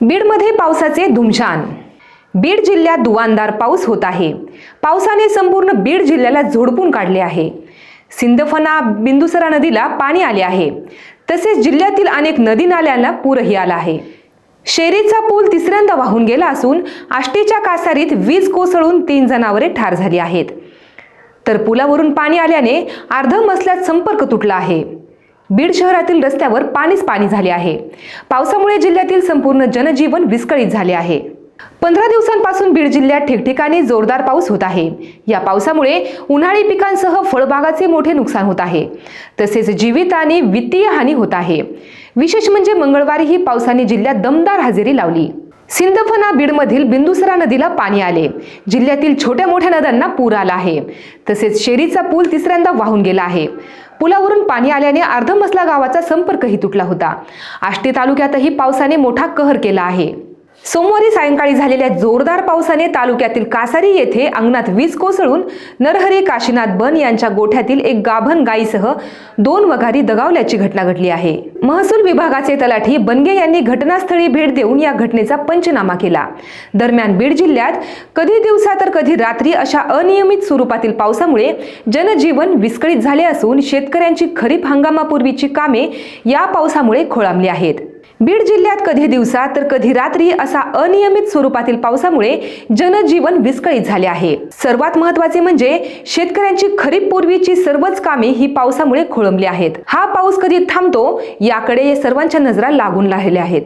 बीडमध्ये पावसाचे धुमशान बीड जिल्ह्यात दुवानदार पाऊस होत आहे. पावसाने संपूर्ण बीड जिल्ह्याला झोडपून काढले आहे. सिंदफना बिंदुसरा नदीला पाणी आले आहे. तसेच जिल्ह्यातील अनेक नदी नाल्यांना पूरही आला आहे. शेरीचा पूल तिसऱ्यांदा वाहून गेला असून आष्टीच्या कासारीत वीज कोसळून तीन जनावरे ठार झाली आहेत. तर पुलावरून पाणी आल्याने अर्ध मसल्यात संपर्क तुटला आहे. बीड शहरातील रस्त्यावर पाणीच पाणी झाले आहे. पावसामुळे जिल्ह्यातील संपूर्ण जनजीवन विस्कळीत झाले आहे. पंधरा दिवसांपासून बीड जिल्ह्यात ठिकठिकाणी जोरदार पाऊस होत आहे. या पावसामुळे उन्हाळी पिकांसह फळबागाचे मोठे नुकसान होत आहे. तसेच जीवित आणि वित्तीय हानी होत आहे. विशेष म्हणजे मंगळवारीही पावसाने जिल्ह्यात दमदार हजेरी लावली. सिंदफना बीडमधील बिंदुसरा नदीला पाणी आले. जिल्ह्यातील छोट्या मोठ्या नद्यांना पूर आला आहे. तसेच शेरीचा पूल तिसऱ्यांदा वाहून गेला आहे. पुलावरून पाणी आल्याने अर्धमसला गावाचा संपर्कही तुटला होता. आष्टी तालुक्यातही पावसाने मोठा कहर केला आहे. सोमवारी सायंकाळी झालेल्या जोरदार पावसाने तालुक्यातील कासारी येथे अंगणात वीज कोसळून नरहरी काशीनाथ बन यांच्या गोठ्यातील एक गाभण गायीसह दोन वघारी दगावल्याची घटना घडली आहे. महसूल विभागाचे तलाठी बनगे यांनी घटनास्थळी भेट देऊन या घटनेचा पंचनामा केला. दरम्यान बीड जिल्ह्यात कधी दिवसा तर कधी रात्री अशा अनियमित स्वरूपातील पावसामुळे जनजीवन विस्कळीत झाले असून शेतकऱ्यांची खरीप हंगामापूर्वीची कामे या पावसामुळे खोळांबली आहेत. बीड जिल्ह्यात कधी दिवसा तर कधी रात्री असा अनियमित स्वरूपातील पावसामुळे जनजीवन विस्कळीत झाले आहे. सर्वात महत्त्वाचे म्हणजे शेतकऱ्यांची खरीप पूर्वीची सर्वच कामे ही पावसामुळे खोळंबली आहेत. हा पाऊस कधी थांबतो याकडे सर्वांच्या नजरा लागून राहिल्या आहेत.